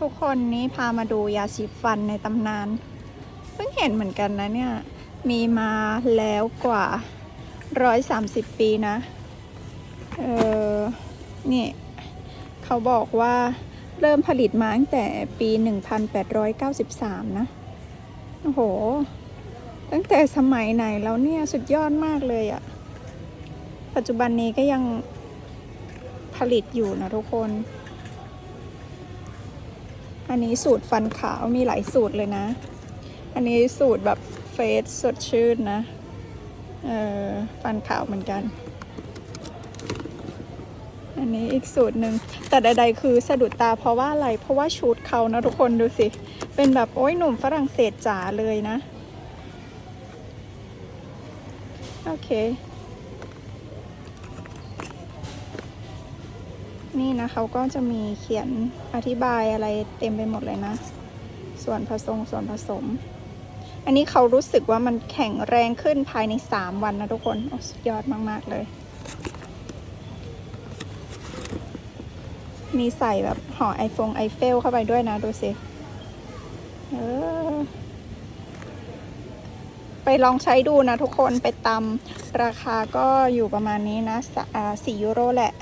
ทุกคนนี้พามาดูยาสีฟันในตำนาน เพิ่งเห็นเหมือนกันนะเนี่ย มีมาแล้วกว่า 130 ปีนะ เออนี่ เขาบอกว่าเริ่มผลิตมาตั้งแต่ปี 1893 นะ โอ้โห ตั้งแต่สมัยไหนแล้วเนี่ยสุดยอดมากเลยอะปัจจุบันนี้ก็ยังผลิตอยู่นะทุกคน อันนี้สูตรฟันขาวมีหลายสูตรเลยนะ อันนี้สูตรแบบเฟสสดชื่นนะ เออฟันขาวเหมือนกัน อันนี้อีกสูตรหนึ่งแต่ใด ๆ คือสะดุดตาเพราะว่าอะไร เพราะว่าชุดเขานะทุกคนดูสิ เป็นแบบโอ้ยหนุ่มฝรั่งเศสจ๋าเลยนะ โอเค นี่นะเขาก็จะมีเขียนอธิบายอะไรเต็มไปหมดเลยนะ ส่วนผสมส่วนผสม อันนี้เขารู้สึกว่ามันแข็งแรงขึ้นภายใน 3 วันนะทุกคนโอ้สุดยอดมาก ๆ เลย มีใส่แบบห่อไอโฟงไอเฟลเข้าไปด้วยนะ ดูสิเออไปลองใช้ดูนะทุกคนไปตำราคาก็อยู่ประมาณนี้นะสี่ยูโรแหละ